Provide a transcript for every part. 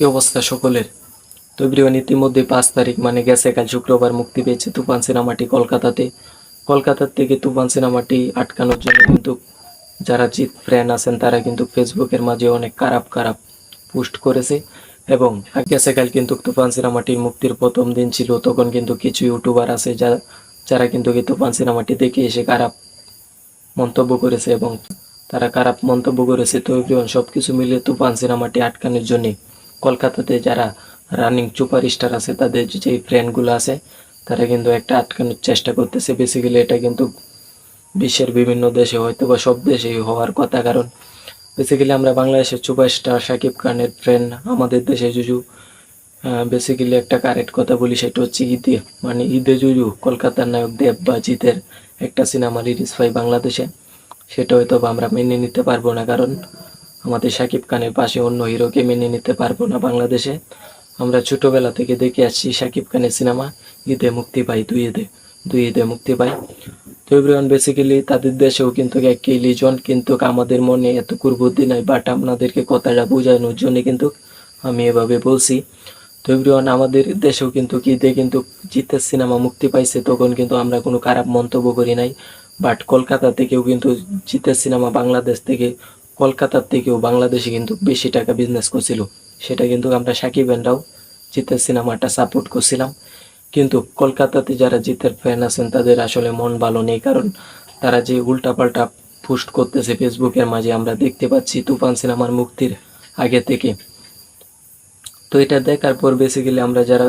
কি অবস্থা সকলের? তো ইতিমধ্যে পাঁচ তারিখ মানে গেছে কাল শুক্রবার মুক্তি পেয়েছে তুফান সিনেমাটি কলকাতাতে। কলকাতার থেকে তুফান সিনেমাটি আটকানোর জন্য কিন্তু যারা জিৎ ফ্রেন্ড আছেন, তারা কিন্তু ফেসবুকের মাঝে অনেক খারাপ খারাপ পোস্ট করেছে। এবং গেছে কাল কিন্তু তুফান সিনেমাটির মুক্তির প্রথম দিন ছিল, তখন কিন্তু কিছু ইউটিউবার আছে যারা যারা কিন্তু তুফান সিনেমাটি দেখে এসে খারাপ মন্তব্য করেছে এবং তারা খারাপ মন্তব্য করেছে। তো সব কিছু মিলিয়ে তুফান সিনেমাটি আটকানোর জন্য কলকাতাতে যারা রানিং সুপার স্টার আছে, তাদের যে ফ্রেন্ডগুলো আছে, তারা কিন্তু একটা আটকানোর চেষ্টা করতেছে। বেসিক্যালি এটা কিন্তু বিশ্বের বিভিন্ন দেশে হয়তো বা সব দেশেই হওয়ার কথা। কারণ বেসিক্যালি আমরা বাংলাদেশের সুপার স্টার শাকিব খানের ফ্রেন্ড আমাদের দেশে জুজু বেসিক্যালি একটা কারেক্ট কথা বলি, সেটা হচ্ছে ঈদে মানে ঈদে জুজু কলকাতার নায়ক দেব বা জিতের একটা সিনেমা রিলিজ পাই বাংলাদেশে। সেটা হয়তো বা আমরা মেনে নিতে পারব না, কারণ আমাদের শাকিব খানের পাশে অন্য হিরোকে মেনে নিতে পারব না বাংলাদেশে। আমরা ছোটবেলা থেকে দেখে আসছি শাকিব খানের সিনেমা, ঈদে মুক্তি পাই, দুই ঈদে দুই ঈদে মুক্তি পাই। তো এভরিওয়ান বেসিক্যালি তাদের দেশেও কিন্তু একই লিজন কিন্তু আমাদের মনে এত কুর্বুদ্ধি নাই বাট আপনাদেরকে কথাটা বোঝানোর জন্য কিন্তু আমি এভাবে বলছি। তো এভরিওয়ান আমাদের দেশেও কিন্তু ঈদে কিন্তু জিতের সিনেমা মুক্তি পাইছে, তখন কিন্তু আমরা কোনো খারাপ মন্তব্য করি নাই। বাট কলকাতা থেকেও কিন্তু জিতের সিনেমা বাংলাদেশ থেকে কলকাতার থেকেও বাংলাদেশে কিন্তু বেশি টাকা বিজনেস করছিল। সেটা কিন্তু আমরা সাকিব এনরাও জিতের সিনেমাটা সাপোর্ট করছিলাম। কিন্তু কলকাতাতে যারা জিতের ফ্যান আছেন, তাদের আসলে মন ভালো নেই। কারণ তারা যে উল্টাপাল্টা পোস্ট করতেছে ফেসবুকের মাঝে, আমরা দেখতে পাচ্ছি তুফান সিনেমার মুক্তির আগে থেকে। তো এটা দেখার পর বেসিক্যালি আমরা যারা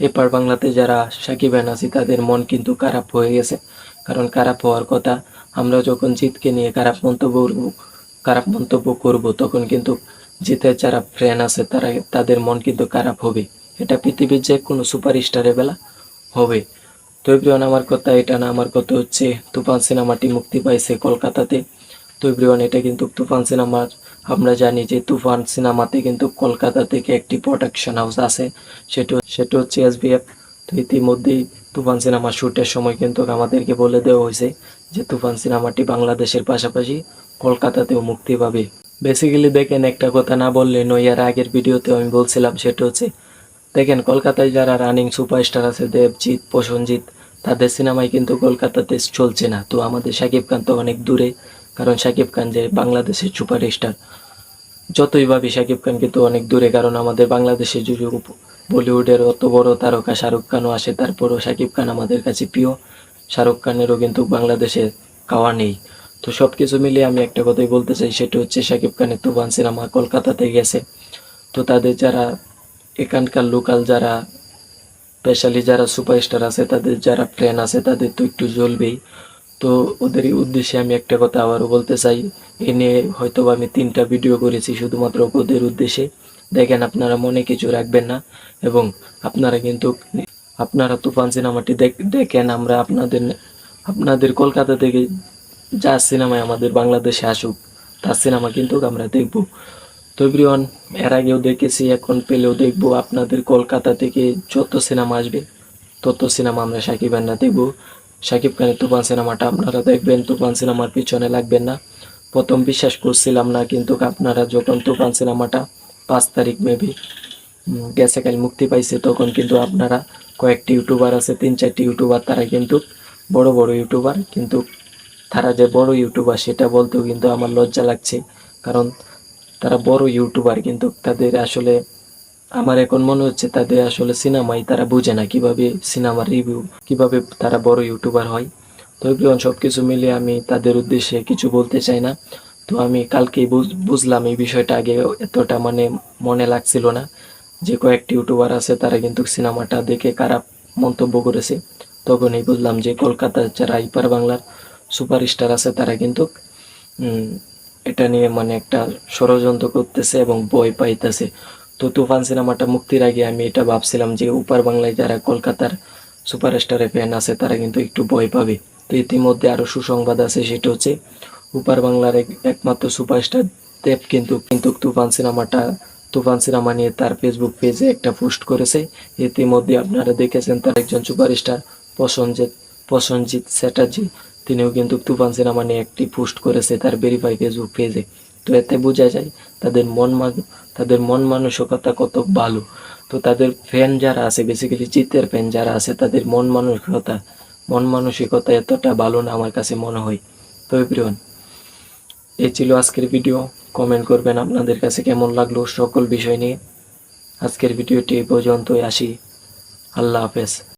এপার বাংলাতে যারা সাকিব খান আছি, তাদের মন কিন্তু খারাপ হয়ে গেছে। কারণ খারাপ হওয়ার কথা, আমরা যখন জিতকে নিয়ে খারাপ মন্তব্য খারাপ মন্তব্য করব, তখন কিন্তু জিতের যারা ফ্যান আছে তারা, তাদের মন কিন্তু খারাপ হবে। এটা পৃথিবীর যে কোনো সুপারস্টারের বেলা হবে। তো এভরিওয়ান, আমার কথা এটা না, আমার কথা হচ্ছে তুফান সিনেমাটি মুক্তি পাইছে কলকাতাতে। তো এভরিওয়ান, এটা কিন্তু তুফান সিনেমার আমরা জানি যে তুফান সিনেমাতে কিন্তু কলকাতা থেকে একটি প্রোডাকশন হাউস আছে। সেটা সেটা হচ্ছে এসবিএফ তো ইতিমধ্যেই তুফান সিনেমা শ্যুটের সময় কিন্তু আমাদেরকে বলে দেওয়া হয়েছে যে তুফান সিনেমাটি বাংলাদেশের পাশাপাশি কলকাতাতেও মুক্তি পাবে। বেসিক্যালি দেখেন, একটা কথা না বললে নয়। এর আগের ভিডিওতে আমি বলছিলাম, সেটা হচ্ছে, দেখেন, কলকাতায় যারা রানিং সুপারস্টার আছে, দেবজিৎ, প্রসঞ্জিৎ, তাদের সিনেমায় কিন্তু কলকাতাতে চলছে না। তো আমাদের শাকিব খান তো অনেক দূরে, কারণ শাকিব খান যে বাংলাদেশের সুপারস্টার যতই ভাবি, শাকিব খান কিন্তু অনেক দূরে, কারণ আমাদের বাংলাদেশে যদি বলিউডের অত বড় তারকা শাহরুখ খানও আসে, তারপরও শাকিব খান আমাদের কাছে প্রিয়। শাহরুখ খানেরও কিন্তু বাংলাদেশে খাওয়া নেই। তো সব কিছু মিলিয়ে আমি একটা কথাই বলতে চাই, সেটা হচ্ছে শাকিব খানের তুফান সিনেমা কলকাতাতে গেছে। তো তাদের যারা এখানকার লোকাল যারা, স্পেশালি যারা সুপারস্টার আছে, তাদের যারা ফ্রেন্ড আছে, তাদের তো একটু জ্বলবেই। তো ওদের উদ্দেশ্যে আমি একটা কথা আবারও বলতে চাই, এ নিয়ে হয়তো আমি তিনটা ভিডিও করেছি শুধুমাত্র ওদের উদ্দেশ্যে। দেখেন আপনারা মনে কিছু রাখবেন না এবং আপনারা কিন্তু আপনারা তুফান সিনেমাটি দেখেন আমরা আপনাদের আপনাদের কলকাতা থেকে যা সিনেমায় আমাদের বাংলাদেশে আসুক, তার সিনেমা কিন্তু আমরা দেখব। তো এর আগেও দেখেছি, এখন পেলেও দেখব, আপনাদের কলকাতা থেকে যত সিনেমা আসবে, তত সিনেমা আমরা সাকিব খানরা দেখব। সাকিব খানের তুফান সিনেমাটা আপনারা দেখবেন, তুফান সিনেমার পিছনে লাগবেন না। প্রথম বিশ্বাস করছিলাম না, কিন্তু আপনারা যখন তুফান সিনেমাটা পাঁচ তারিখ মেবি গেছে, কাল মুক্তি পাইছে। তখন কিন্তু আপনারা কয়েকটি ইউটিউবার আছে, তিন চারটি ইউটিউবার, তারা কিন্তু বড় বড় ইউটিউবার। কিন্তু তারা যে বড় ইউটিউবার, সেটা বলতেও কিন্তু আমার লজ্জা লাগছে। কারণ তারা বড় ইউটিউবার, কিন্তু তাদের আসলে আমার এখন মনে হচ্ছে তাদের আসলে সিনেমাই তারা বুঝে না কীভাবে সিনেমার রিভিউ কীভাবে তারা বড় ইউটিউবার হয়। তো এগুলো সব কিছু মিলিয়ে আমি তাদের উদ্দেশ্যে কিছু বলতে চাই না। তো আমি কালকেই বুঝ- বুঝলাম এই বিষয়টা আগে এতটা মানে মনে লাগছিল না। যে কয়েকটি ইউটিউবার আছে, তারা কিন্তু সিনেমাটা দেখে খারাপ মন্তব্য করেছে। তখনই বুঝলাম যে কলকাতার যারা ইপার বাংলার সুপারস্টার আছে, তারা কিন্তু এটা নিয়ে মানে একটা ষড়যন্ত্র করতেছে এবং ভয় পাইতেছে। তো তুফান সিনেমাটা মুক্তির আগে আমি এটা ভাবছিলাম যে উপার বাংলায় যারা কলকাতার সুপারস্টারের ফ্যান আছে, তারা কিন্তু একটু ভয় পাবে। তো ইতিমধ্যে আরও সুসংবাদ আছে, সেটা হচ্ছে উপার বাংলার এক- একমাত্র সুপারস্টার দেব কিন্তু কিন্তু তুফান সিনেমাটা, তুফান সিনেমা নিয়ে তার ফেসবুক পেজে একটা পোস্ট করেছে। ইতিমধ্যে আপনারা দেখেছেন তার একজন সুপারস্টার প্রসঞ্জিৎ প্রসঞ্জিৎ চ্যাটার্জি। তিনিও কিন্তু তুফান সিনেমা নিয়ে একটি পোস্ট করেছে তার ভেরিফাই ফেসবুক পেজে তো এতে বোঝা যায় তাদের মন মান- তাদের মন মানসিকতা কত ভালো। তো তাদের ফ্যান যারা আছে বেসিক্যালি জিতের ফ্যান যারা আছে, তাদের মন মানসিকতা মন মানসিকতা এতটা ভালো না আমার কাছে মনে হয়। তো এভরিওয়ান এই ছিল আজকের ভিডিও। কমেন্ট করবেন আপনাদের কাছে কেমন লাগল সকল বিষয় নিয়ে। আজকের ভিডিওটি এই পর্যন্তই আসি। আল্লাহ হাফেজ।